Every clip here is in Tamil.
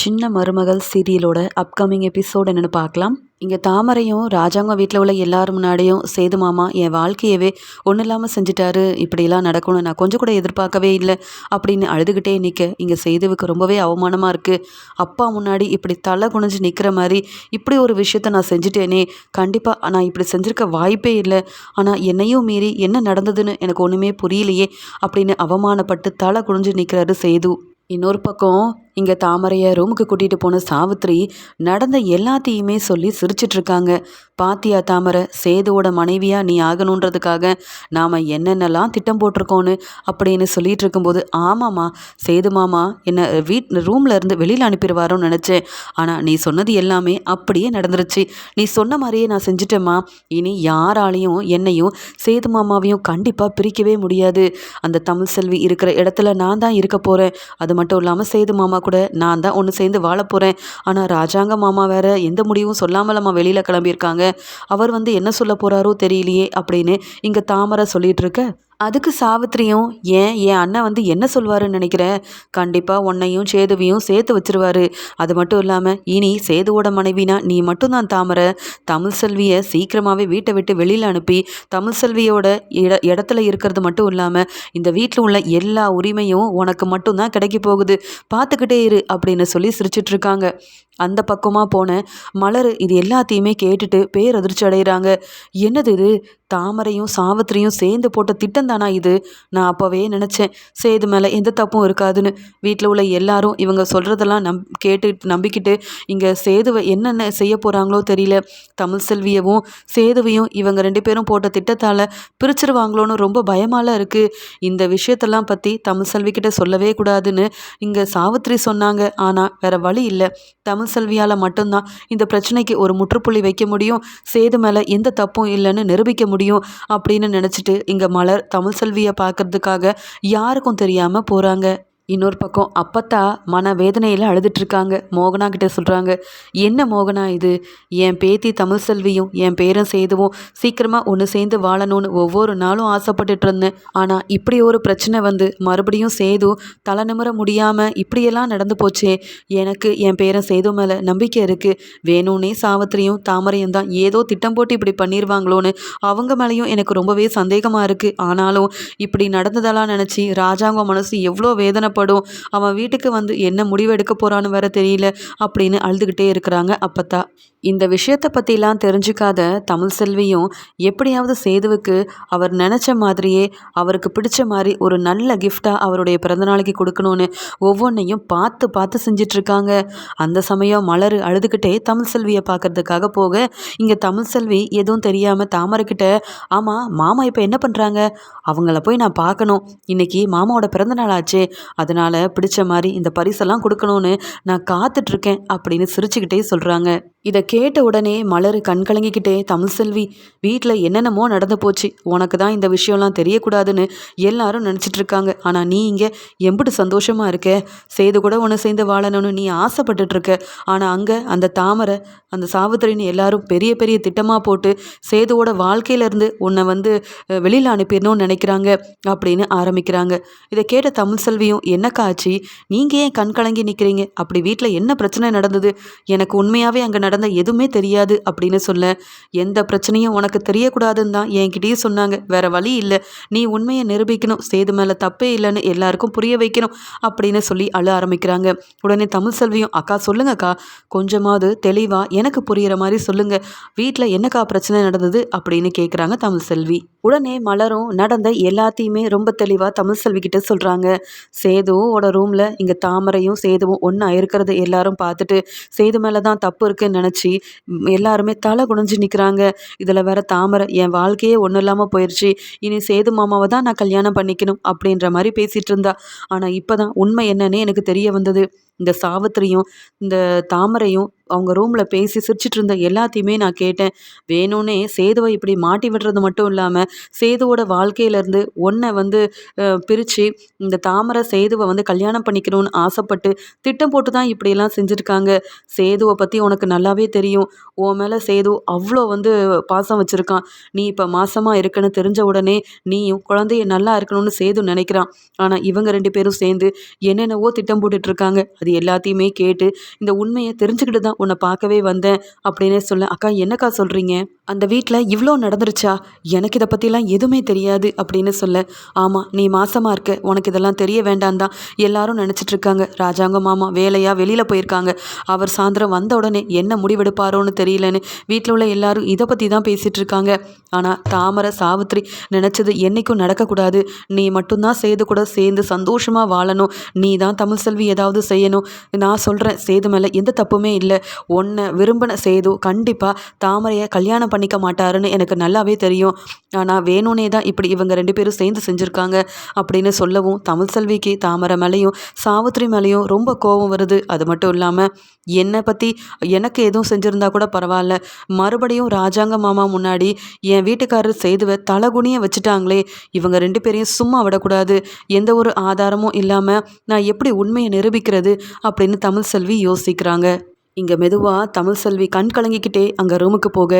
சின்ன மருமகள் சீரியலோட அப்கமிங் எபிசோட் என்னென்னு பார்க்கலாம். இங்கே தாமரையும் ராஜாங்க வீட்டில் உள்ள எல்லாரும் முன்னாடியும் சேது மாமா என் வாழ்க்கையவே ஒன்றும் இல்லாமல் செஞ்சிட்டாரு. இப்படிலாம் நடக்கணும் நான் கொஞ்சம் கூட எதிர்பார்க்கவே இல்லை. அப்படின்னு அழுதுகிட்டே நிற்க இங்கே சேதுவுக்கு ரொம்பவே அவமானமாக இருக்குது அப்பா முன்னாடி இப்படி தலை குனிஞ்சு நிற்கிற மாதிரி இப்படி ஒரு விஷயத்த நான் செஞ்சுட்டேனே. கண்டிப்பாக நான் இப்படி செஞ்சுருக்க வாய்ப்பே இல்லை. ஆனால் என்னையும் மீறி என்ன நடந்ததுன்னு எனக்கு ஒன்றுமே புரியலையே அப்படின்னு அவமானப்பட்டு தலை குனிஞ்சு நிற்கிறாரு சேது. இன்னொரு பக்கம் இங்கே தாமரையை ரூமுக்கு கூட்டிகிட்டு போன சாவித்ரி நடந்த எல்லாத்தையுமே சொல்லி சிரிச்சிட்ருக்காங்க. பாத்தியா தாமரை சேதுவோட மனைவியாக நீ ஆகணுன்றதுக்காக நாம் என்னென்னலாம் திட்டம் போட்டிருக்கோன்னு அப்படின்னு சொல்லிட்டு இருக்கும்போது ஆமாம்மா சேது மாமா என்னை வீட் ரூமில் இருந்து வெளியில் அனுப்பிடுவாரோன்னு நினச்சேன். ஆனால் நீ சொன்னது எல்லாமே அப்படியே நடந்துருச்சு. நீ சொன்ன மாதிரியே நான் செஞ்சுட்டேம்மா. இனி யாராலையும் என்னையும் சேது மாமாவையும் கண்டிப்பாக பிரிக்கவே முடியாது. அந்த தமிழ் செல்வி இருக்கிற இடத்துல நான் தான் இருக்க போகிறேன் அது மட்டும் இல்லாமல் சேது மாமா கூட கூட நான் தான் ஒன்று சேர்ந்து வாழ போகிறேன் ஆனால் ராஜாங்க மாமா வேற எந்த முடிவும் சொல்லாமல் அம்மா வெளியில் கிளம்பியிருக்காங்க. அவர் வந்து என்ன சொல்ல போகிறாரோ தெரியலையே அப்படின்னு இங்கே தாமரை சொல்லிகிட்டு இருக்க. அதுக்கு சாவித்திரியும் ஏன் என் அண்ணன் வந்து என்ன சொல்வாருன்னு நினைக்கிறேன் கண்டிப்பாக உன்னையும் சேதுவையும் சேர்த்து வச்சிருவாரு. அது மட்டும் இல்லாமல் இனி சேதுவோட மனைவினா நீ மட்டும்தான் தாமரை. தமிழ் செல்வியை சீக்கிரமாகவே வீட்டை விட்டு வெளியில் அனுப்பி தமிழ் செல்வியோட இட இடத்துல இருக்கிறது மட்டும் இல்லாமல் இந்த வீட்டில் உள்ள எல்லா உரிமையும் உனக்கு மட்டும்தான் கிடைக்க போகுது. பார்த்துக்கிட்டே இரு அப்படின்னு சொல்லி சிரிச்சிட்ருக்காங்க அந்த பக்கமாக போன மலர் இது எல்லாத்தையுமே கேட்டுட்டு பேரதிர்ச்சி அடைகிறாங்க என்னது இது? தாமரையும் சாவித்திரியும் சேர்ந்து போட்ட திட்டம் தானா இது? நான் அப்போவே நினச்சேன். சேது மேலே எந்த தப்பும் இருக்காதுன்னு. வீட்டில் உள்ள எல்லாரும் இவங்க சொல்கிறதெல்லாம் நம் கேட்டு நம்பிக்கிட்டு இங்கே சேதுவை என்னென்ன செய்ய போகிறாங்களோ தெரியல. தமிழ் செல்வியவும் சேதுவையும் இவங்க ரெண்டு பேரும் போட்ட திட்டத்தால் பிரிச்சிருவாங்களோன்னு ரொம்ப பயமாலாம் இருக்குது இந்த விஷயத்தெல்லாம் பற்றி தமிழ் செல்விக்கிட்ட சொல்லவே கூடாதுன்னு இங்கே சாவித்திரி சொன்னாங்க. ஆனால் வேறு வழி இல்லை. தமிழ் செல்வியால் மட்டும்தான் இந்த பிரச்சனைக்கு ஒரு முற்றுப்புள்ளி வைக்க முடியும். சேது மேலே எந்த தப்பும் இல்லைன்னு நிரூபிக்க முடியும் அப்படின்னு நினச்சிட்டு இங்கே மலர் தமிழ் செல்வியை பார்க்கறதுக்காக யாருக்கும் தெரியாமல் போகிறாங்க இன்னொரு பக்கம் அப்பத்தா மன வேதனையில் அழுதுட்ருக்காங்க. மோகனா கிட்ட சொல்கிறாங்க என்ன மோகனா இது? என் பேத்தி தமிழ் செல்வியும் என் பேரன் சேதுவும் சீக்கிரமாக ஒன்று சேர்ந்து வாழணும்னு ஒவ்வொரு நாளும் ஆசைப்பட்டுட்டு இருந்தேன் ஆனால் இப்படி ஒரு பிரச்சனை வந்து மறுபடியும் சேது தலை நிமிர முடியாமல் இப்படியெல்லாம் நடந்து போச்சே. எனக்கு என் பேரன் சேது மேலே நம்பிக்கை இருக்குது வேணும்னே சாவித்திரியும் தாமரையும் தான் ஏதோ திட்டம் போட்டு இப்படி பண்ணிடுவாங்களோன்னு அவங்க மேலேயும் எனக்கு ரொம்பவே சந்தேகமாக இருக்குது ஆனாலும் இப்படி நடந்ததெல்லாம் நினச்சி ராஜாங்க மனசு எவ்வளோ வேதனை படும் அவன் வீட்டுக்கு வந்து என்ன முடிவு எடுக்க போகிறான்னு வேற தெரியல அப்படின்னு அழுதுகிட்டே இருக்கிறாங்க அப்பத்தா. இந்த விஷயத்தை பற்றிலாம் தெரிஞ்சுக்காத தமிழ் செல்வியும் எப்படியாவது சேதுவுக்கு அவர் நினச்ச மாதிரியே அவருக்கு பிடிச்ச மாதிரி ஒரு நல்ல கிஃப்டாக அவருடைய பிறந்தநாளைக்கு கொடுக்கணும்னு ஒவ்வொன்றையும் பார்த்து பார்த்து செஞ்சிட்ருக்காங்க. அந்த சமயம் மலர் அழுதுகிட்டே தமிழ் செல்வியை பார்க்கறதுக்காக போக இங்கே தமிழ் செல்வி எதுவும் தெரியாமல் தாமரைக்கிட்ட ஆமாம் மாமா இப்போ என்ன பண்ணுறாங்க அவங்கள போய் நான் பார்க்கணும். இன்னைக்கு மாமாவோட பிறந்தநாள் ஆச்சே. அதனால் பிடிச்ச மாதிரி இந்த பரிசெல்லாம் கொடுக்கணும்னு நான் காத்துட்ருக்கேன் அப்படின்னு சிரிச்சுக்கிட்டே சொல்கிறாங்க இதை கேட்ட உடனே மலர் கண் கலங்கிக்கிட்டே தமிழ் செல்வி வீட்டில் என்னென்னமோ நடந்து போச்சு. உனக்கு தான் இந்த விஷயம்லாம் தெரியக்கூடாதுன்னு எல்லாரும் நினச்சிட்டு இருக்காங்க ஆனால் நீ இங்கே எம்பிட்டு சந்தோஷமாக இருக்க? செய்து கூட ஒன்று சேர்ந்து வாழணும்னு நீ ஆசைப்பட்டுட்ருக்க. ஆனால் அங்கே அந்த தாமரை அந்த சாவித்திரின்னு எல்லாரும் பெரிய பெரிய திட்டமாக போட்டு சேதுவோட வாழ்க்கையிலேருந்து உன்னை வந்து வெளியில் அனுப்பிடணும்னு நினைக்கிறாங்க அப்படின்னு ஆரம்பிக்கிறாங்க. இதை கேட்ட தமிழ் செல்வியும் என்னக்கா ஆச்சு? நீங்கள் ஏன் கண் கலங்கி நிற்கிறீங்க அப்படி வீட்டில் என்ன பிரச்சனை நடந்தது? எனக்கு உண்மையாகவே அங்கே நடந்த எதுவுமே தெரியாது அப்படின்னு சொல்ல. எந்த பிரச்சனையும் உனக்கு தெரியக்கூடாதுன்னு தான் என்கிட்டயே சொன்னாங்க. வேற வழி இல்லை. நீ உண்மையை நிரூபிக்கணும். சேது மேலே தப்பே இல்லைன்னு எல்லாருக்கும் புரிய வைக்கணும் அப்படின்னு சொல்லி அழ ஆரம்பிக்கிறாங்க. உடனே தமிழ் செல்வியும் அக்கா சொல்லுங்கக்கா. கொஞ்சமாவது தெளிவாக எனக்கு புரிகிற மாதிரி சொல்லுங்கள் வீட்டில் என்னக்கா பிரச்சனை நடந்தது? அப்படின்னு கேட்குறாங்க தமிழ் செல்வி. உடனே மலரும் நடந்த எல்லாத்தையுமே ரொம்ப தெளிவாக தமிழ் செல்விக்கிட்ட சொல்கிறாங்க சேதுவோட ரூமில் இங்கே தாமரையும் சேதுவும் ஒன்றா இருக்கிறத எல்லாரும் பார்த்துட்டு சேது மேலே தான் தப்பு இருக்குன்னு நினச்சி எல்லாருமே தலை குனிஞ்சு நிற்கிறாங்க இதில் வேற தாமரை என் வாழ்க்கையே ஒன்றும் இல்லாமல் போயிடுச்சு இனி சேது மாமாவை தான் நான் கல்யாணம் பண்ணிக்கணும் அப்படின்ற மாதிரி பேசிகிட்டு இருந்தா. ஆனால் இப்போ தான் உண்மை என்னன்னு எனக்கு தெரிய வந்தது. இந்த சாவித்திரியும் இந்த தாமரையும் அவங்க ரூமில் பேசி சிரிச்சிட்டு இருந்த எல்லாத்தையுமே நான் கேட்டேன். வேணும்னே சேதுவை இப்படி மாட்டி விடுறது மட்டும் இல்லாமல் சேதுவோட வாழ்க்கையிலேருந்து ஒன்றை வந்து பிரித்து இந்த தாமரை சேதுவை வந்து கல்யாணம் பண்ணிக்கணும்னு ஆசைப்பட்டு திட்டம் போட்டு தான் இப்படியெல்லாம் செஞ்சுருக்காங்க. சேதுவை பற்றி உனக்கு நல்லாவே தெரியும். உன் மேலே சேது அவ்வளோ வந்து பாசம் வச்சுருக்கான். நீ இப்போ மாசமாக இருக்குன்னு தெரிஞ்ச உடனே நீயும் குழந்தைய நல்லா இருக்கணும்னு சேது நினைக்கிறான். ஆனால் இவங்க ரெண்டு பேரும் சேர்ந்து என்னென்னவோ திட்டம் போட்டுட்ருக்காங்க அது எல்லாத்தையுமே கேட்டு இந்த உண்மையை தெரிஞ்சுக்கிட்டு தான் உன்னை பார்க்கவே வந்தேன் அப்படின்னே சொல்ல அக்கா என்னக்கா சொல்கிறீங்க அந்த வீட்டில் இவ்வளோ நடந்துருச்சா? எனக்கு இதை பற்றிலாம் எதுவுமே தெரியாது அப்படின்னு சொல்ல ஆமாம் நீ மாசமாக இருக்க. உனக்கு இதெல்லாம் தெரிய வேண்டாம் தான். எல்லாரும் நினச்சிட்டு இருக்காங்க. ராஜாங்க மாமா வேலையாக வெளியில் போயிருக்காங்க. அவர் சாயந்தரம் வந்த உடனே என்ன முடிவெடுப்பாரோன்னு தெரியலன்னு வீட்டில் உள்ள எல்லாரும் இதை பற்றி தான் பேசிகிட்டு இருக்காங்க. ஆனால் தாமரை சாவித்ரி நினச்சது என்றைக்கும் நடக்கக்கூடாது. நீ மட்டும்தான் செய்து கூட சேர்ந்து சந்தோஷமாக வாழணும். நீ தான் தமிழ் செல்வி ஏதாவது செய்யணும். நான் சொல்கிறேன் சேது மேலே எந்த தப்புமே இல்லை. ஒன்றை விரும்பின சேது கண்டிப்பாக தாமரையை கல்யாணம் பண்ணிக்க மாட்டாருன்னு எனக்கு நல்லாவே தெரியும். ஆனால் வேணும்னே தான் இப்படி இவங்க ரெண்டு பேரும் சேர்ந்து செஞ்சுருக்காங்க அப்படின்னு சொல்லவும் தமிழ் செல்விக்கு தாமரை மேலேயும் சாவித்ரி மேலேயும் ரொம்ப கோபம் வருது. அது மட்டும் இல்லாமல் என்னை பற்றி எனக்கு எதுவும் செஞ்சுருந்தா கூட பரவாயில்ல. மறுபடியும் ராஜாங்க மாமா முன்னாடி என் வீட்டுக்காரர் செய்துவ தலகுனிய வச்சுட்டாங்களே. இவங்க ரெண்டு பேரையும் சும்மா விடக்கூடாது. எந்த ஒரு ஆதாரமும் இல்லாமல் நான் எப்படி உண்மையை நிரூபிக்கிறது அப்படின்னு தமிழ் செல்வி யோசிக்கிறாங்க. இங்கே மெதுவாக தமிழ் செல்வி கண் கலங்கிக்கிட்டே அங்கே ரூமுக்கு போக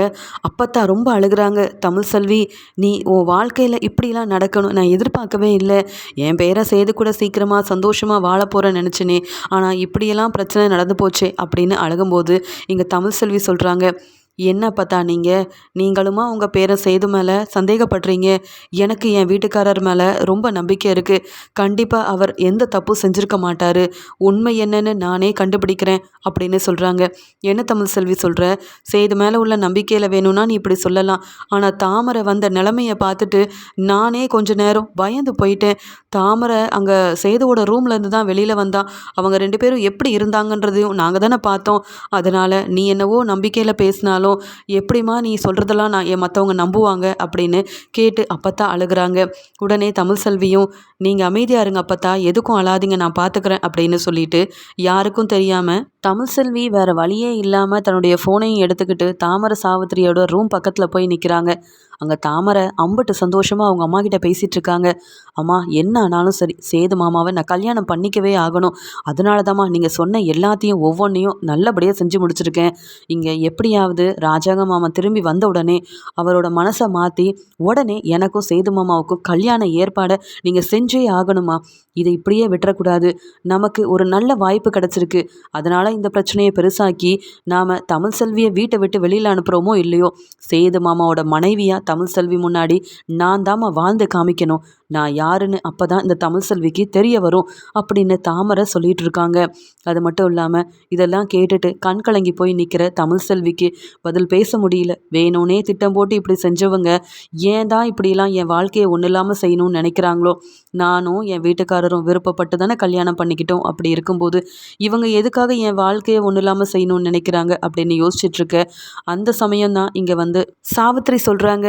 அப்பத்தா ரொம்ப அழுகிறாங்க. தமிழ் செல்வி நீ உன் வாழ்க்கையில் இப்படிலாம் நடக்கணும். நான் எதிர்பார்க்கவே இல்லை. என் பேரை செய்து கூட சீக்கிரமாக சந்தோஷமாக வாழ போகிறேன்னு நினச்சினே. ஆனால் இப்படியெல்லாம் பிரச்சனை நடந்து போச்சே அப்படின்னு அழுகும்போது இங்கே தமிழ் செல்வி சொல்கிறாங்க என்ன பார்த்தா நீங்கள் நீங்களுமா உங்கள் பேரை செய்து மேலே சந்தேகப்படுறீங்க? எனக்கு என் வீட்டுக்காரர் மேலே ரொம்ப நம்பிக்கை இருக்குது கண்டிப்பாக அவர் எந்த தப்பும் செஞ்சுருக்க மாட்டார். உண்மை என்னன்னு நானே கண்டுபிடிக்கிறேன் அப்படின்னு சொல்கிறாங்க என்ன தமிழ் செல்வி சொல்கிற செய்து மேலே உள்ள நம்பிக்கையில் வேணும்னா நீ இப்படி சொல்லலாம். ஆனால் தாமரை வந்த நிலமையை பார்த்துட்டு நானே கொஞ்ச நேரம் பயந்து போயிட்டேன். தாமரை அங்கே சேதுவோட ரூம்லேருந்து தான் வெளியில் வந்தான் அவங்க ரெண்டு பேரும் எப்படி இருந்தாங்கன்றதையும் நாங்கள் தானே பார்த்தோம். அதனால் நீ என்னவோ நம்பிக்கையில் பேசினாலும் சொல்கிறோம் எப்படிம்மா நீ சொல்கிறதெல்லாம் நான் என் மற்றவங்க நம்புவாங்க அப்படின்னு கேட்டு அப்பத்தா அழுகிறாங்க. உடனே தமிழ் செல்வியும் நீங்கள் அமைதியாக இருங்க அப்பத்தா எதுக்கும் அழாதீங்க நான் பார்த்துக்கிறேன் அப்படின்னு சொல்லிட்டு யாருக்கும் தெரியாமல் தமிழ் செல்வி வேறு வழியே இல்லாமல் தன்னுடைய ஃபோனையும் எடுத்துக்கிட்டு தாமரை சாவித்திரியோட ரூம் பக்கத்தில் போய் நிற்கிறாங்க அங்கே தாமரை அம்பட்டு சந்தோஷமாக அவங்க அம்மா கிட்ட பேசிகிட்டு இருக்காங்க. அம்மா என்ன ஆனாலும் சரி சேது மாமாவை நான் கல்யாணம் பண்ணிக்கவே ஆகணும். அதனால தாம்மா நீங்கள் சொன்ன எல்லாத்தையும் ஒவ்வொன்றையும் நல்லபடியாக செஞ்சு முடிச்சிருக்கேன். இங்கே எப்படியாவது ராஜாங்க மாமா திரும்பி வந்த உடனே அவரோட மனசை மாற்றி உடனே எனக்கும் சேது மாமாவுக்கும் கல்யாண ஏற்பாடை நீங்கள் செஞ்சே ஆகணுமா இதை இப்படியே விட்டுறக்கூடாது. நமக்கு ஒரு நல்ல வாய்ப்பு கிடச்சிருக்கு. அதனால் இந்த பிரச்சனையை பெருசாக்கி நாம் தமிழ் செல்வியை வீட்டை விட்டு வெளியில் அனுப்புகிறோமோ இல்லையோ சேது மாமாவோட மனைவியாக தமிழ் செல்வி முன்னாடி நான் தாம்மா வாழ்ந்து காமிக்கணும். நான் யாருன்னு அப்போ தான் இந்த தமிழ் செல்விக்கு தெரிய வரும் அப்படின்னு தாமரை சொல்லிட்டு இருக்காங்க. அது மட்டும் இல்லாமல் இதெல்லாம் கேட்டுட்டு கண் கலங்கி போய் நிற்கிற தமிழ் செல்விக்கு பதில் பேச முடியல. வேணும்னே திட்டம் போட்டு இப்படி செஞ்சவங்க ஏன் தான் இப்படிலாம் என் வாழ்க்கையை ஒன்றும் இல்லாமல் செய்யணும்னு நினைக்கிறாங்களோ? நானும் என் வீட்டுக்காரரும் விருப்பப்பட்டு தானே கல்யாணம் பண்ணிக்கிட்டோம். அப்படி இருக்கும்போது இவங்க எதுக்காக என் வாழ்க்கையை ஒன்றும் இல்லாமல் செய்யணும்னு நினைக்கிறாங்க அப்படின்னு யோசிச்சுட்ருக்க அந்த சமயம் தான் இங்கே வந்து சாவித்திரி சொல்கிறாங்க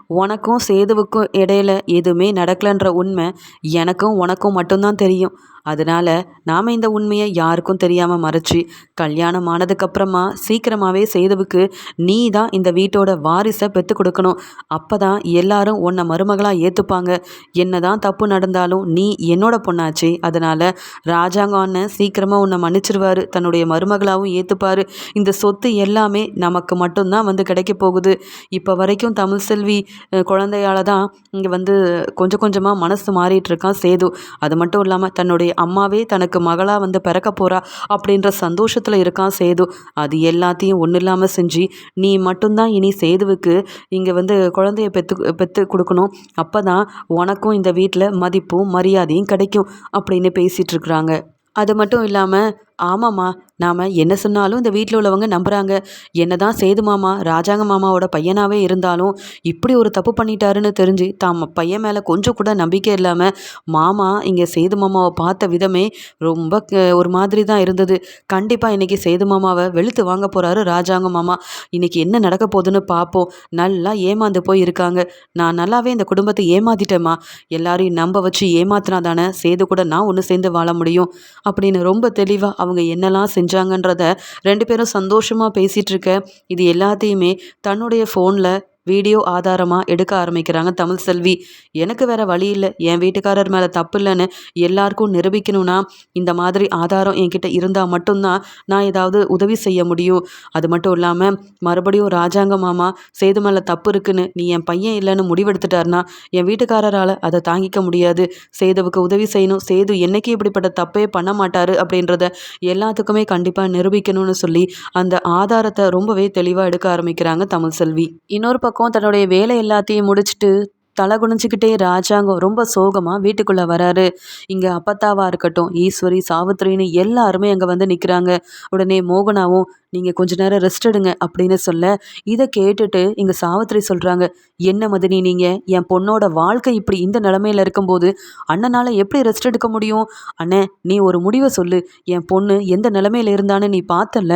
உனக்கும் சேதுவுக்கும் இடையில எதுவுமே நடக்கலைன்ற உண்மை எனக்கும் உனக்கும் மட்டும்தான் தெரியும். அதனால் நாம் இந்த உண்மையை யாருக்கும் தெரியாமல் மறைச்சி கல்யாணம் ஆனதுக்கப்புறமா சீக்கிரமாகவே சேதுவுக்கு நீ தான் இந்த வீட்டோட வாரிசை பெற்று கொடுக்கணும். அப்போ தான் எல்லாரும் உன்னை மருமகளாக ஏற்றுப்பாங்க என்ன தான் தப்பு நடந்தாலும் நீ என்னோட பொண்ணாச்சு. அதனால் ராஜாங்கம் அண்ணன் சீக்கிரமாக உன்னை மன்னிச்சிருவார். தன்னுடைய மருமகளாகவும் ஏற்றுப்பார் இந்த சொத்து எல்லாமே நமக்கு மட்டும்தான் வந்து கிடைக்க போகுது. இப்போ வரைக்கும் தமிழ் செல்வி குழந்தையால் தான் இங்கே வந்து கொஞ்சம் கொஞ்சமாக மனசு மாறிட்டு இருக்கான் சேது. அது மட்டும் இல்லாமல் தன்னுடைய அம்மாவே தனக்கு மகளாக வந்து பிறக்க போகிறா அப்படின்ற சந்தோஷத்தில் இருக்கான் சேது. அது எல்லாத்தையும் ஒன்றும் இல்லாமல் செஞ்சு நீ மட்டும்தான் இனி சேதுவுக்கு இங்கே வந்து குழந்தைய பெற்று பெற்று கொடுக்கணும். அப்போ தான் உனக்கும் இந்த வீட்டில் மதிப்பும் மரியாதையும் கிடைக்கும் அப்படின்னு பேசிகிட்டு இருக்கிறாங்க. அது மட்டும் இல்லாமல் ஆமாம்மா நாம் என்ன சொன்னாலும் இந்த வீட்டில் உள்ளவங்க நம்புகிறாங்க என்ன தான் சேது மாமா ராஜாங்க மாமாவோட பையனாகவே இருந்தாலும் இப்படி ஒரு தப்பு பண்ணிட்டாருன்னு தெரிஞ்சு தாம் பையன் மேலே கொஞ்சம் கூட நம்பிக்கை இல்லாமல் மாமா இங்கே சேது மாமாவை பார்த்த விதமே ரொம்ப ஒரு மாதிரி தான் இருந்தது. கண்டிப்பாக இன்றைக்கி சேது மாமாவை வெளுத்து வாங்க போகிறாரு ராஜாங்க மாமா. இன்றைக்கி என்ன நடக்க போகுதுன்னு பார்ப்போம் நல்லா ஏமாந்து போய் இருக்காங்க. நான் நல்லாவே இந்த குடும்பத்தை ஏமாத்திட்டேம்மா. எல்லாரையும் நம்ப வச்சு ஏமாத்தினா தானே சேது கூட நான் ஒன்று சேர்ந்து வாழ முடியும். அப்படின்னு ரொம்ப தெளிவாக அவங்க அவங்க என்னெல்லாம் செஞ்சாங்கன்றத ரெண்டு பேரும் சந்தோஷமாக பேசிகிட்டு இருக்க இது எல்லாத்தையுமே தன்னுடைய ஃபோனில் வீடியோ ஆதாரமாக எடுக்க ஆரம்பிக்கிறாங்க தமிழ் செல்வி. எனக்கு வேற வழி இல்லை. என் வீட்டுக்காரர் மேலே தப்பு இல்லைன்னு எல்லாருக்கும் நிரூபிக்கணும்னா இந்த மாதிரி ஆதாரம் என்கிட்ட இருந்தால் மட்டும்தான் நான் ஏதாவது உதவி செய்ய முடியும். அது மட்டும் இல்லாமல் மறுபடியும் ராஜாங்க மாமா சேது மேலே தப்பு இருக்குன்னு நீ என் பையன் இல்லைன்னு முடிவெடுத்துட்டாருன்னா என் வீட்டுக்காரரால் அதை தாங்கிக்க முடியாது. சேதுவுக்கு உதவி செய்யணும். சேது என்னைக்கு இப்படிப்பட்ட தப்பே பண்ண மாட்டார் அப்படின்றத எல்லாத்துக்குமே கண்டிப்பாக நிரூபிக்கணும்னு சொல்லி அந்த ஆதாரத்தை ரொம்பவே தெளிவாக எடுக்க ஆரம்பிக்கிறாங்க தமிழ் செல்வி. இன்னொரு பக்கம் தன்னுடைய வேலை எல்லாத்தையும் முடிச்சுட்டு தலை குனிஞ்சிக்கிட்டே ராஜாங்கம் ரொம்ப சோகமாக வீட்டுக்குள்ளே வராரு. இங்கே அப்பத்தாவாக இருக்கட்டும் ஈஸ்வரி சாவித்திரின்னு எல்லாருமே அங்கே வந்து நிற்கிறாங்க உடனே மோகனாவும் நீங்கள் கொஞ்ச நேரம் ரெஸ்ட் எடுங்க அப்படின்னு சொல்ல இதை கேட்டுட்டு இங்கே சாவித்திரி சொல்கிறாங்க என்ன மதினி நீங்கள் என் பொண்ணோட வாழ்க்கை இப்படி இந்த நிலமையில இருக்கும்போது அண்ணனால் எப்படி ரெஸ்ட் எடுக்க முடியும்? அண்ணே நீ ஒரு முடிவை சொல்லு. என் பொண்ணு எந்த நிலமையில இருந்தான்னு நீ பார்த்தல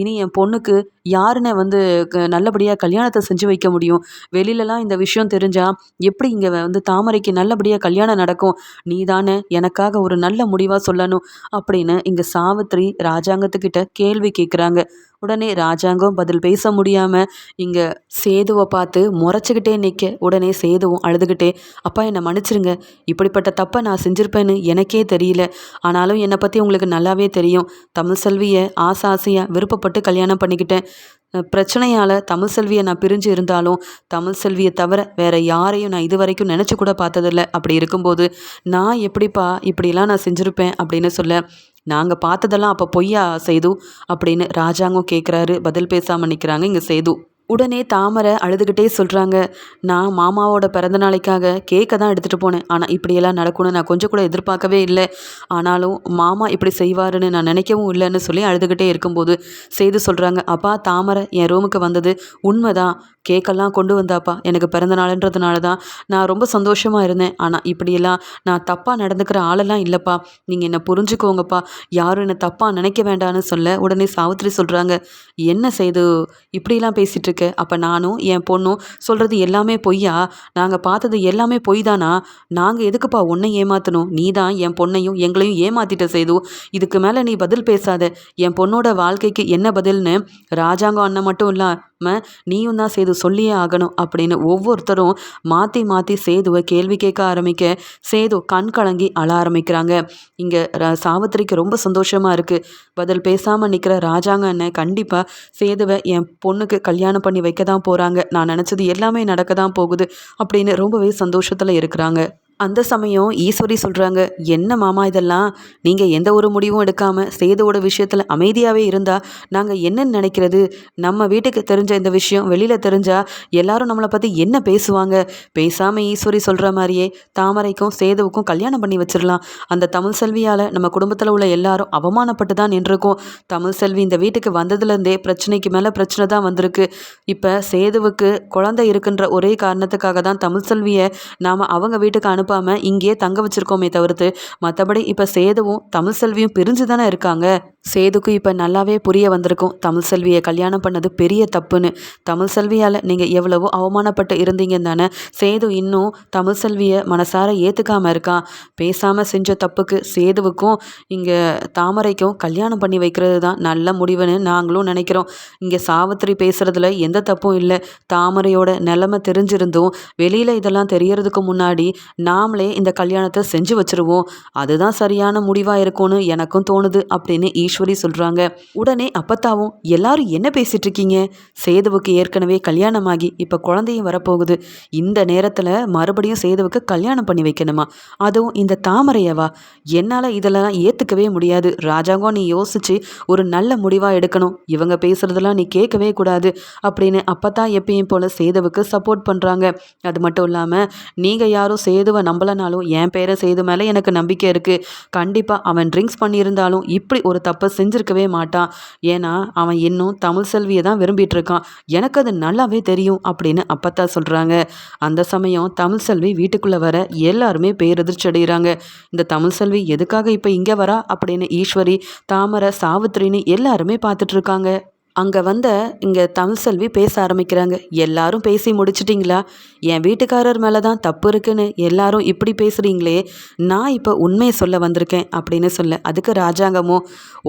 இனி என் பொண்ணுக்கு யாருன்னு வந்து நல்லபடியாக கல்யாணத்தை செஞ்சு வைக்க முடியும். வெளியிலலாம் இந்த விஷயம் தெரிஞ்சால் எப்படி இங்கே வந்து தாமரைக்கு நல்லபடியாக கல்யாணம் நடக்கும்? நீ தானே எனக்காக ஒரு நல்ல முடிவாக சொல்லணும்? அப்படின்னு இங்கே சாவித்திரி ராஜாங்கத்துக்கிட்ட கேள்வி கேட்குறாங்க உடனே ராஜாங்கம் பதில் பேச முடியாமல் இங்கே சேதுவை பார்த்து முறைச்சிக்கிட்டே நிற்க உடனே சேதுவும் அழுதுகிட்டே அப்பா என்னை மன்னிச்சிருங்க. இப்படிப்பட்ட தப்பை நான் செஞ்சுருப்பேன்னு எனக்கே தெரியல. ஆனாலும் என்னை பற்றி உங்களுக்கு நல்லாவே தெரியும். தமிழ் செல்வியை ஆசை ஆசையாக விருப்பப்பட்டு கல்யாணம் பண்ணிக்கிட்டேன். பிரச்சனையால் தமிழ் செல்வியை நான் பிரிஞ்சு இருந்தாலும் தமிழ் செல்வியை தவிர வேறு யாரையும் நான் இது வரைக்கும் நினச்சி கூட பார்த்ததில்ல. அப்படி இருக்கும்போது நான் எப்படிப்பா இப்படிலாம் நான் செஞ்சுருப்பேன் அப்படின்னு சொல்ல நாங்கள் பார்த்ததெல்லாம் அப்போ பொய்யா செய்து அப்படின்னு ராஜாங்கம் கேட்குறாரு பதில் பேசாமல் நிற்கிறாங்க இங்கே சேது. உடனே தாமரை அழுதுகிட்டே சொல்கிறாங்க நான் மாமாவோட பிறந்த நாளைக்காக கேக்கை தான் எடுத்துகிட்டு போனேன். ஆனால் இப்படியெல்லாம் நடக்கும்னு நான் கொஞ்சம் கூட எதிர்பார்க்கவே இல்லை. ஆனாலும் மாமா இப்படி செய்வாருன்னு நான் நினைக்கவும் இல்லைன்னு சொல்லி அழுதுகிட்டே இருக்கும்போது செய்து சொல்கிறாங்க அப்பா தாமரை என் ரூமுக்கு வந்தது உண்மைதான். கேக்கெல்லாம் கொண்டு வந்தாப்பா. எனக்கு பிறந்த நாளுன்றதுனால தான் நான் ரொம்ப சந்தோஷமாக இருந்தேன். ஆனால் இப்படியெல்லாம் நான் தப்பாக நடந்துக்கிற ஆளெல்லாம் இல்லைப்பா. நீங்கள் என்னை புரிஞ்சுக்கோங்கப்பா. யாரும் என்னை தப்பாக நினைக்க வேண்டான்னு சொல்ல உடனே சாவித்திரி சொல்கிறாங்க என்ன செய்து? இப்படிலாம் பேசிகிட்டு இருக்கு. அப்போ நானும் என் பொண்ணும் சொல்கிறது எல்லாமே பொய்யா? நாங்கள் பார்த்தது எல்லாமே பொய் தானா நாங்கள் எதுக்குப்பா உன்னை ஏமாற்றணும் நீ தான் என் பொண்ணையும் எங்களையும் ஏமாற்றிட்ட செய்து இதுக்கு மேலே நீ பதில் பேசாத. என் பொண்ணோட வாழ்க்கைக்கு என்ன பதில்னு? ராஜாங்கம் அண்ணன் மட்டும் இல்லை நீயும் தான் சேது சொல்லியே ஆகணும் அப்படின்னு ஒவ்வொருத்தரும் மாற்றி மாற்றி சேதுவை கேள்வி கேட்க ஆரம்பிக்க சேது கண் கலங்கி அழ ஆரம்பிக்கிறாங்க. இங்கே சாவித்திரிக்கு ரொம்ப சந்தோஷமாக இருக்குது பதில் பேசாமல் நிற்கிற ராஜாங்க அண்ணன் கண்டிப்பாக சேதுவை என் பொண்ணுக்கு கல்யாணம் பண்ணி வைக்க தான் போகிறாங்க நான் நினச்சது எல்லாமே நடக்க தான் போகுது அப்படின்னு ரொம்பவே சந்தோஷத்தில் இருக்கிறாங்க. அந்த சமயம் ஈஸ்வரி சொல்கிறாங்க என்ன மாமா இதெல்லாம்? நீங்கள் எந்த ஒரு முடிவும் எடுக்காமல் சேதுவோட விஷயத்தில் அமைதியாகவே இருந்தால் நாங்கள் என்னன்னு நினைக்கிறது? நம்ம வீட்டுக்கு தெரிஞ்ச இந்த விஷயம் வெளியில் தெரிஞ்சால் எல்லாரும் நம்மளை பற்றி என்ன பேசுவாங்க? பேசாமல் ஈஸ்வரி சொல்கிற மாதிரியே தாமரைக்கும் சேதுவுக்கும் கல்யாணம் பண்ணி வச்சிடலாம். அந்த தமிழ் செல்வியால் நம்ம குடும்பத்தில் உள்ள எல்லாரும் அவமானப்பட்டு தான் நின்றுருக்கோம். தமிழ் செல்வி இந்த வீட்டுக்கு வந்ததுலேருந்தே பிரச்சனைக்கு மேலே பிரச்சனை தான் வந்திருக்கு. இப்போ சேதுவுக்கு குழந்தை இருக்குன்ற ஒரே காரணத்துக்காக தான் தமிழ் செல்வியை நாம் அவங்க வீட்டுக்கு அனுப்ப அனுப்பாமல் இங்கேயே தங்க வச்சுருக்கோமே தவிர்த்து மற்றபடி இப்போ சேதுவும் தமிழ் செல்வியும் பிரிஞ்சு தானே இருக்காங்க. சேதுக்கு இப்போ நல்லாவே புரிய வந்திருக்கும். தமிழ் செல்வியை கல்யாணம் பண்ணது பெரிய தப்புன்னு. தமிழ் செல்வியால் நீங்கள் எவ்வளவோ அவமானப்பட்டு இருந்தீங்கன்னு தானே. சேது இன்னும் தமிழ் செல்வியை மனசார ஏற்றுக்காமல் இருக்கான் பேசாமல் செஞ்ச தப்புக்கு சேதுவுக்கும் இங்கே தாமரைக்கும் கல்யாணம் பண்ணி வைக்கிறது தான் நல்ல முடிவுன்னு நாங்களும் நினைக்கிறோம். இங்கே சாவித்திரி பேசுகிறதுல எந்த தப்பும் இல்லை. தாமரையோட நிலைமை தெரிஞ்சிருந்தும் வெளியில் இதெல்லாம் தெரியறதுக்கு முன்னாடி நாமளே இந்த கல்யாணத்தை செஞ்சு வச்சுருவோம். அதுதான் சரியான முடிவாக இருக்கும்னு எனக்கும் தோணுது அப்படின்னு ஈஸ்வர் ஈஸ்வரி சொல்கிறாங்க உடனே அப்பத்தாவும் எல்லாரும் என்ன பேசிகிட்டு இருக்கீங்க சேதுவுக்கு ஏற்கனவே கல்யாணமாகி இப்போ குழந்தையும் வரப்போகுது. இந்த நேரத்தில் மறுபடியும் சேதுவுக்கு கல்யாணம் பண்ணி வைக்கணுமா? அதுவும் இந்த தாமரையவா? என்னால் இதெல்லாம் ஏற்றுக்கவே முடியாது. ராஜாங்கம் நீ யோசிச்சு ஒரு நல்ல முடிவாக எடுக்கணும். இவங்க பேசுகிறதெல்லாம் நீ கேட்கவே கூடாது. அப்படின்னு அப்பத்தா எப்பயும் போல் சேதுவுக்கு சப்போர்ட் பண்ணுறாங்க அது மட்டும் இல்லாமல் நீங்கள் யாரும் சேதுவை நம்பலனாலும் என் பேரை சேது மேலே எனக்கு நம்பிக்கை இருக்குது கண்டிப்பாக அவன் ட்ரிங்க்ஸ் பண்ணியிருந்தாலும் இப்படி ஒரு தப்பு தப்பை செஞ்சுருக்கவே மாட்டான். ஏன்னா அவன் இன்னும் தமிழ் செல்வியை தான் விரும்பிட்டு இருக்கான் எனக்கு அது நல்லாவே தெரியும் அப்படின்னு அப்பத்தா சொல்கிறாங்க அந்த சமயம் தமிழ் செல்வி வீட்டுக்குள்ளே வர எல்லாருமே பேரெதிர்ச்சி அடைகிறாங்க இந்த தமிழ் செல்வி எதுக்காக இப்போ இங்கே வரா அப்படின்னு ஈஸ்வரி தாமரை சாவித்திரின்னு எல்லாருமே பார்த்துட்ருக்காங்க அங்கே வந்த இங்கே தமிழ்செல்வி பேச ஆரம்பிக்கிறாங்க. எல்லாரும் பேசி முடிச்சிட்டிங்களா? என் வீட்டுக்காரர் மேலே தான் தப்பு இருக்குன்னு எல்லாரும் இப்படி பேசுகிறீங்களே நான் இப்போ உண்மையை சொல்ல வந்திருக்கேன் அப்படின்னு சொல்ல. அதுக்கு ராஜாங்கமோ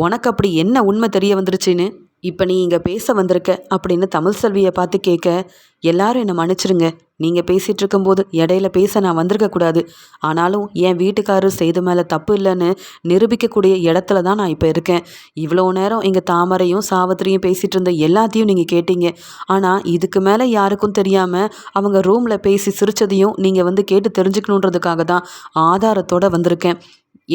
உனக்கு அப்படி என்ன உண்மை தெரிய வந்துருச்சுன்னு? இப்போ நீ இங்கே பேச வந்திருக்க அப்படின்னு தமிழ் செல்வியை பார்த்து கேட்க எல்லாரும் என்னை மன்னிச்சிருங்க. நீங்கள் பேசிகிட்டு இருக்கும்போது இடையில பேச நான் வந்திருக்கக்கூடாது ஆனாலும் என் வீட்டுக்காரர் செய்த மேலே தப்பு இல்லைன்னு நிரூபிக்கக்கூடிய இடத்துல தான் நான் இப்போ இருக்கேன். இவ்வளோ நேரம் இங்கே தாமரையும் சாவத்திரியும் பேசிகிட்டு இருந்த எல்லாத்தையும் நீங்கள் கேட்டீங்க. ஆனால் இதுக்கு மேலே யாருக்கும் தெரியாமல் அவங்க ரூமில் பேசி சிரித்ததையும் நீங்கள் வந்து கேட்டு தெரிஞ்சுக்கணுன்றதுக்காக தான் ஆதாரத்தோடு வந்திருக்கேன்.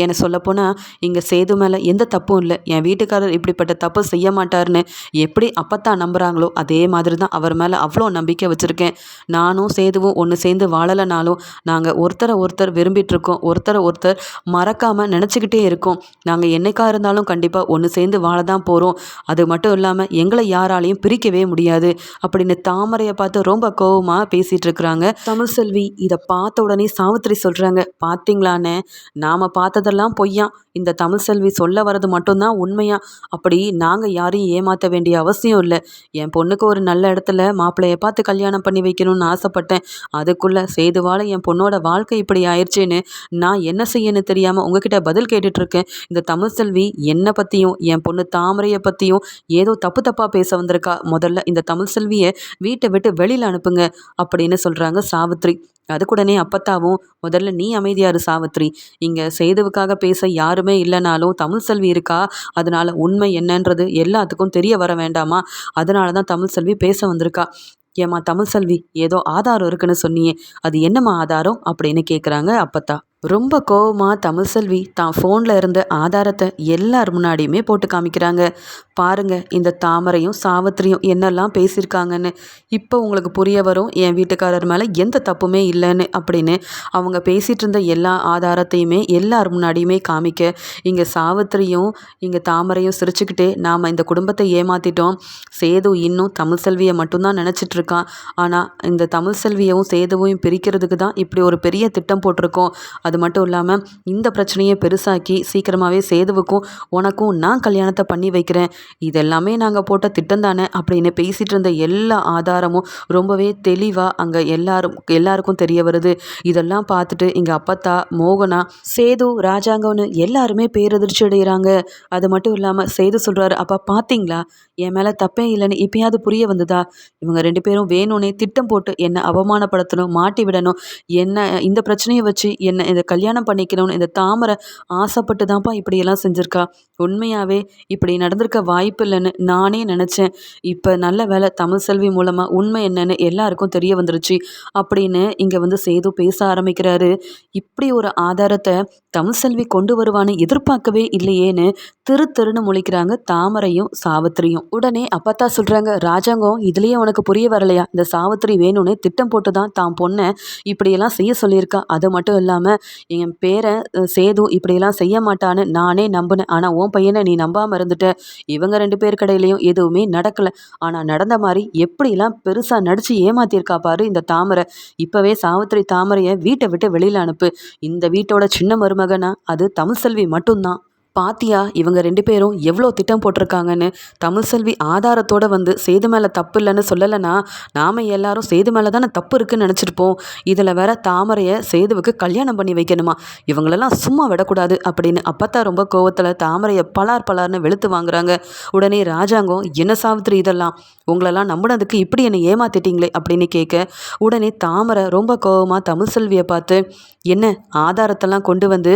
ஏன்னு சொல்லப்போனால் இங்கே சேது மேலே எந்த தப்பும் இல்லை. என் வீட்டுக்காரர் இப்படிப்பட்ட தப்பு செய்ய மாட்டார்னு எப்படி அப்பத்தான் நம்புகிறாங்களோ அதே மாதிரி தான் அவர் மேலே அவ்வளோ நம்பிக்கை வச்சுருக்கேன். நானும் சேதுவும் ஒன்று சேர்ந்து வாழலைனாலும் நாங்கள் ஒருத்தரை ஒருத்தர் விரும்பிகிட்ருக்கோம் ஒருத்தரை ஒருத்தர் மறக்காமல் நினச்சிக்கிட்டே இருக்கோம். நாங்கள் என்னைக்காக இருந்தாலும் கண்டிப்பாக ஒன்று சேர்ந்து வாழ தான் போகிறோம் அது மட்டும் இல்லாமல் எங்களை யாராலையும் பிரிக்கவே முடியாது. அப்படின்னு தாமரையை பார்த்து ரொம்ப கோபமாக பேசிகிட்டு இருக்கிறாங்க. தமிழ் செல்வி இதை பார்த்த உடனே சாவித்திரி சொல்கிறாங்க பார்த்தீங்களான்னு நாம் பார்த்த அதெல்லாம் பொய்யா? இந்த தமிழ் செல்வி சொல்ல வர்றது மட்டும்தான் உண்மையா? அப்படி நாங்கள் யாரையும் ஏமாற்ற வேண்டிய அவசியம் இல்லை. என் பொண்ணுக்கு ஒரு நல்ல இடத்துல மாப்பிள்ளையை பார்த்து கல்யாணம் பண்ணி வைக்கணும்னு ஆசைப்பட்டேன். அதுக்குள்ளே சேதுவால் என் பொண்ணோட வாழ்க்கை இப்படி ஆயிடுச்சேன்னு நான் என்ன செய்யணும்னு தெரியாமல் உங்ககிட்ட பதில் கேட்டுட்ருக்கேன். இந்த தமிழ் செல்வி என்னை பற்றியும் என் பொண்ணு தாமரையை பற்றியும் ஏதோ தப்பு தப்பாக பேச வந்திருக்கா? முதல்ல இந்த தமிழ் செல்வியை வீட்டை விட்டு வெளியில் அனுப்புங்க அப்படின்னு சொல்கிறாங்க சாவித்ரி. அதுக்குடனே அப்பத்தாவும் முதல்ல நீ அமைதியாரு சாவித்ரி. இங்கே சேதுவுக்காக பேச யாருமே இல்லைனாலும் தமிழ் செல்வி இருக்கா? அதனால உண்மை என்னன்றது எல்லாத்துக்கும் தெரிய வர வேண்டாமா? அதனால தான் தமிழ் செல்வி பேச வந்திருக்கா. ஏம்மா தமிழ் செல்வி ஏதோ ஆதாரம் இருக்குன்னு சொன்னியே. அது என்னம்மா ஆதாரம்? அப்படின்னு கேட்குறாங்க அப்பத்தா. ரொம்ப கோவமாக தமிழ்செல்வி தான் ஃபோனில் இருந்த ஆதாரத்தை எல்லார் முன்னாடியுமே போட்டு காமிக்கிறாங்க. பாருங்க இந்த தாமரையும் சாவித்திரியும் என்னெல்லாம் பேசியிருக்காங்கன்னு. இப்போ உங்களுக்கு புரிய வரும் என் வீட்டுக்காரர் மேலே எந்த தப்புமே இல்லைன்னு அப்படின்னு அவங்க பேசிகிட்டு இருந்த எல்லா ஆதாரத்தையுமே எல்லார் முன்னாடியுமே காமிக்க இங்கே சாவித்திரியும் இங்கே தாமரையும் சிரிச்சுக்கிட்டே நாம் இந்த குடும்பத்தை ஏமாற்றிட்டோம் சேது இன்னும் தமிழ் செல்வியை மட்டும்தான் நினச்சிட்ருக்கான். ஆனால் இந்த தமிழ் செல்வியவும் சேதுவையும் பிரிக்கிறதுக்கு தான் இப்படி ஒரு பெரிய திட்டம் போட்டிருக்கோம். அது அது மட்டும் இல்லாமல் இந்த பிரச்சனையை பெருசாக்கி சீக்கிரமாகவே சேதுவுக்கும் உனக்கும் நான் கல்யாணத்தை பண்ணி வைக்கிறேன். இதெல்லாமே நாங்கள் போட்ட திட்டம் தானே அப்படின்னு பேசிகிட்டு இருந்த எல்லா ஆதாரமும் ரொம்பவே தெளிவாக அங்கே எல்லாரும் எல்லாருக்கும் தெரிய வருது. இதெல்லாம் பார்த்துட்டு இங்கே அப்பத்தா மோகனா சேது ராஜாங்கன்னு எல்லாருமே பேரதிர்ச்சி அடைகிறாங்க அது மட்டும் இல்லாமல் சேது சொல்கிறாரு அப்பா பார்த்தீங்களா என் மேலே தப்பே இல்லைன்னு இப்பயாவது புரிய வந்ததா? இவங்க ரெண்டு பேரும் வேணும்னே திட்டம் போட்டு என்னை அவமானப்படுத்தணும் மாட்டி விடணும் என்ன இந்த பிரச்சனையை வச்சு என்ன இந்த கல்யாணம் பண்ணிக்கணும்னு இந்த தாமரை ஆசைப்பட்டு தான்ப்பா இப்படியெல்லாம் செஞ்சுருக்கா. உண்மையாகவே இப்படி நடந்திருக்க வாய்ப்பு இல்லைன்னு நானே நினச்சேன். இப்போ நல்ல வேலை தமிழ் செல்வி மூலமாக உண்மை என்னன்னு எல்லாருக்கும் தெரிய வந்துருச்சு. அப்படின்னு இங்கே வந்து சேது பேச ஆரம்பிக்கிறாரு. இப்படி ஒரு ஆதாரத்தை தமிழ் செல்வி கொண்டு வருவான்னு எதிர்பார்க்கவே இல்லையேன்னு திரு திருன்னு முழிக்கிறாங்க தாமரையும் சாவித்திரியும். உடனே அப்பத்தா சொல்கிறாங்க ராஜாங்கம் இதுலேயே உனக்கு புரிய வரலையா? இந்த சாவித்திரி வேணும்னு திட்டம் போட்டு தான் தான் பொண்ணை இப்படியெல்லாம் செய்ய சொல்லியிருக்கா. அது மட்டும் இல்லாமல் என் பேரை சேது இப்படியெல்லாம் செய்ய மாட்டான்னு நானே நம்பினேன். ஆனால் உன் பையனை நீ நம்பாமல் இருந்துட்ட. இவங்க ரெண்டு பேர் கடையிலையும் எதுவுமே நடக்கலை. ஆனால் நடந்த மாதிரி எப்படிலாம் பெருசாக நடித்து ஏமாத்தியிருக்கா பாரு இந்த தாமரை. இப்போவே சாவித்திரி தாமரையை வீட்டை விட்டு வெளியில் அனுப்பு. இந்த வீட்டோட சின்ன மருமகனா? அது தமிழ்செல்வி மட்டும்தான். பாத்தியா இவங்க ரெண்டு பேரும் எவ்வளோ திட்டம் போட்டிருக்காங்கன்னு தமிழ் செல்வி ஆதாரத்தோடு வந்து சேது மேலே தப்பு இல்லைன்னு சொல்லலைன்னா நாம் எல்லாரும் சேது மேலே தானே தப்பு இருக்குன்னு நினச்சிருப்போம். இதில் வேற தாமரையை சேதுவுக்கு கல்யாணம் பண்ணி வைக்கணுமா? இவங்களெல்லாம் சும்மா விடக்கூடாது அப்படின்னு அப்பத்தா ரொம்ப கோவத்தில் தாமரையை பலார் பலார்னு வெளுத்து வாங்குறாங்க. உடனே ராஜாங்கம் என்ன சாவித்திரி இதெல்லாம்? உங்களெல்லாம் நம்பினதுக்கு இப்படி என்னை ஏமாத்திட்டீங்களே? அப்படின்னு கேட்க உடனே தாமரை ரொம்ப கோவமாக தமிழ் செல்வியை பார்த்து என்ன ஆதாரத்தெல்லாம் கொண்டு வந்து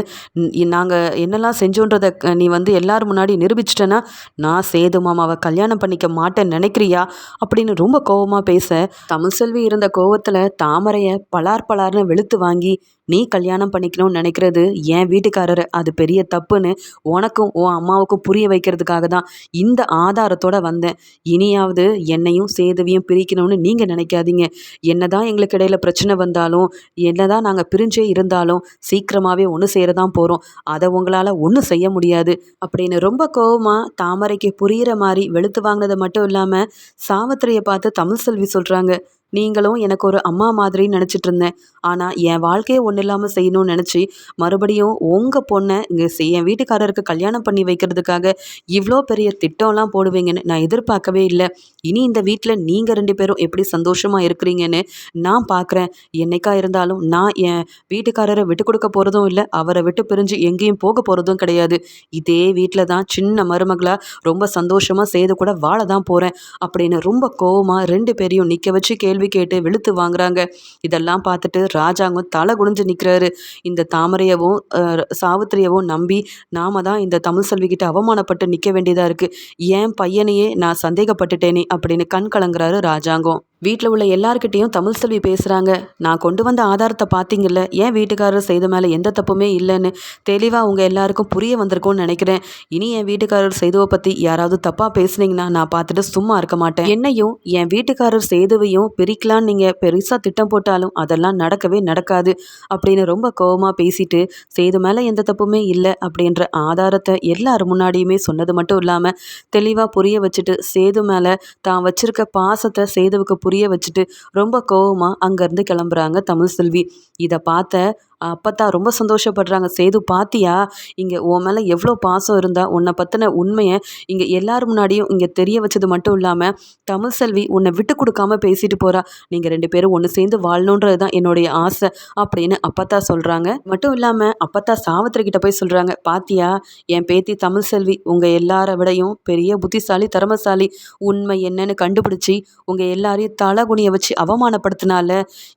நாங்கள் என்னெல்லாம் செஞ்சோன்றதை நீ வந்து எல்லோரும் முன்னாடி நிரூபிச்சிட்டேன்னா நான் சேது மாமாவை கல்யாணம் பண்ணிக்க மாட்டேன்னு நினைக்கிறியா? அப்படின்னு ரொம்ப கோவமாக பேச தமிழ்செல்வி இருந்த கோவத்தில் தாமரையை பலார் பலார்னு வெளுத்து வாங்கி நீ கல்யாணம் பண்ணிக்கணும்னு நினைக்கிறது என் வீட்டுக்காரர். அது பெரிய தப்புன்னு உனக்கும் உன் அம்மாவுக்கும் புரிய வைக்கிறதுக்காக தான் இந்த ஆதாரத்தோடு வந்தேன். இனியாவது என்னையும் சேதவியும் பிரிக்கணும்னு நீங்கள் நினைக்காதீங்க. என்ன தான் எங்களுக்கு இடையில பிரச்சனை வந்தாலும் என்னதான் நாங்கள் பிரிஞ்சே இருந்தாலும் சீக்கிரமாகவே ஒன்று சேர தான் போகிறோம் அதை உங்களால் ஒன்றும் செய்ய முடியாது. அப்படின்னு ரொம்ப கோவமாக தாமரைக்கு புரிகிற மாதிரி வெளுத்து வாங்கினது மட்டும் இல்லாமல் சாவித்திரியை பார்த்து தமிழ் செல்வி சொல்கிறாங்க நீங்களும் எனக்கு ஒரு அம்மா மாதிரி நினச்சிட்டு இருந்தேன் ஆனால் என் வாழ்க்கையை ஒன்றும் இல்லாமல் செய்யணும்னு நினச்சி மறுபடியும் உங்கள் பொண்ணை இங்கே என் வீட்டுக்காரருக்கு கல்யாணம் பண்ணி வைக்கிறதுக்காக இவ்வளோ பெரிய திட்டம்லாம் போடுவீங்கன்னு நான் எதிர்பார்க்கவே இல்லை. இனி இந்த வீட்டில் நீங்கள் ரெண்டு பேரும் எப்படி சந்தோஷமாக இருக்கிறீங்கன்னு நான் பார்க்குறேன் என்னைக்கா இருந்தாலும் நான் என் வீட்டுக்காரரை விட்டு கொடுக்க போகிறதும் இல்லை அவரை விட்டு பிரிஞ்சு எங்கேயும் போக போகிறதும் கிடையாது. இதே வீட்டில் தான் சின்ன மருமகளாக ரொம்ப சந்தோஷமாக செய்து கூட வாழ தான் போகிறேன் அப்படின்னு ரொம்ப கோவமாக ரெண்டு பேரையும் நிற்க வச்சு கேள்வி கேட்டு வெளுத்து வாங்குறாங்க. இதெல்லாம் பார்த்துட்டு ராஜாங்கம் தலை குனிஞ்சு நிற்கிறாரு இந்த தாமரையவும் சாவித்திரியவும் நம்பி நாம தான் இந்த தமிழ் செல்விக்கிட்ட அவமானப்பட்டு நிற்க வேண்டியதாக இருக்குது ஏன் பையனையே நான் சந்தேகப்பட்டுட்டேனே அப்படின்னு கண் கலங்குறாரு ராஜாங்கம். வீட்டில் உள்ள எல்லார்கிட்டேயும் தமிழ் செல்வி பேசுகிறாங்க நான் கொண்டு வந்த ஆதாரத்தை பார்த்தீங்கல்ல ஏன் வீட்டுக்காரர் செய்த மேலே எந்த தப்புமே இல்லைன்னு தெளிவாக உங்கள் எல்லாருக்கும் புரிய வந்திருக்கும்னு நினைக்கிறேன். இனி என் வீட்டுக்காரர் செய்துவை பற்றி யாராவது தப்பாக பேசுனீங்கன்னா நான் பார்த்துட்டு சும்மா இருக்க மாட்டேன். என்னையும் என் வீட்டுக்காரர் செய்துவையும் பிரிக்கலான்னு நீங்கள் பெருசாக திட்டம் போட்டாலும் அதெல்லாம் நடக்கவே நடக்காது அப்படின்னு ரொம்ப கோபமாக பேசிட்டு செய்து மேலே எந்த தப்புமே இல்லை அப்படின்ற ஆதாரத்தை எல்லார் முன்னாடியுமே சொன்னது மட்டும் இல்லாமல் தெளிவாக புரிய வச்சுட்டு சேது மேலே தான் வச்சிருக்க பாசத்தை சேதுவுக்கு புரிய வச்சுட்டு ரொம்ப கோவமாக அங்கேருந்து கிளம்புறாங்க தமிழ் செல்வி. இதை பார்த்த அப்பத்தா ரொம்ப சந்தோஷப்படுறாங்க. சேது பாத்தியா? இங்கே உன் மேலே எவ்வளோ பாசம் இருந்தால் உன்னை பற்றின உண்மையை இங்கே எல்லார் முன்னாடியும் இங்கே தெரிய வச்சது மட்டும் இல்லாமல் தமிழ் செல்வி உன்னை விட்டு கொடுக்காம பேசிட்டு போகிறா நீங்கள் ரெண்டு பேரும் ஒன்று சேர்ந்து வாழணுன்றது தான் என்னுடைய ஆசை அப்படின்னு அப்பத்தா சொல்கிறாங்க மட்டும் இல்லாமல் அப்பத்தா சாவத்திரி கிட்ட போய் சொல்கிறாங்க பாத்தியா என் பேத்தி தமிழ் செல்வி உங்கள் எல்லார விடையும் பெரிய புத்திசாலி திறமசாலி உண்மை என்னன்னு கண்டுபிடிச்சி உங்கள் எல்லாரையும் தலகுனியை வச்சு அவமானப்படுத்தினால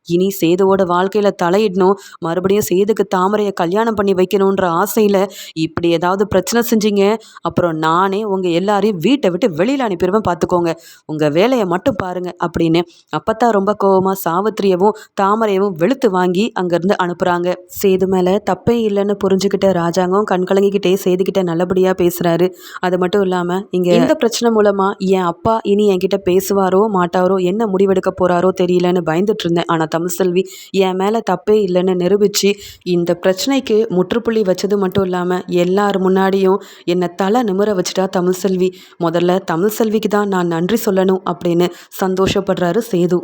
இனி சேதுவோட வாழ்க்கையில் தலையிடணும். மறுபடியும் மறுபடியும் சேதுக்கு தாமரையை கல்யாணம் பண்ணி வைக்கணுன்ற ஆசையில் இப்படி ஏதாவது பிரச்சனை செஞ்சீங்க? அப்புறம் நானே உங்கள் எல்லாரையும் வீட்டை விட்டு வெளியில் அனுப்பிடுவேன் பார்த்துக்கோங்க உங்கள் வேலையை மட்டும் பாருங்கள் அப்படின்னு அப்பத்தான் ரொம்ப கோவமாக சாவித்திரியவும் தாமரையவும் வெளுத்து வாங்கி அங்கேருந்து அனுப்புகிறாங்க சேது மேலே தப்பே இல்லைன்னு புரிஞ்சுக்கிட்ட ராஜாங்கம் கண்கலங்கிக்கிட்டே சேதுக்கிட்ட நல்லபடியாக பேசுகிறாரு அது மட்டும் இல்லாமல் இங்கே இந்த பிரச்சனை மூலமாக என் அப்பா இனி என்கிட்ட பேசுவாரோ மாட்டாரோ என்ன முடிவெடுக்க போகிறாரோ தெரியலன்னு பயந்துட்டு இருந்தேன். ஆனால் தமிழ்செல்வி என் மேலே தப்பே இல்லைன்னு நிரூபிச்சு போச்சு இந்த பிரச்சனைக்கு முற்றுப்புள்ளி வச்சது மட்டும் இல்லாமல் எல்லார் முன்னாடியும் என்னை தலை நிமிர வச்சுட்டா தமிழ் செல்வி முதல்ல தமிழ் செல்விக்கு தான் நான் நன்றி சொல்லணும் அப்படின்னு சந்தோஷப்படுறாரு சேது.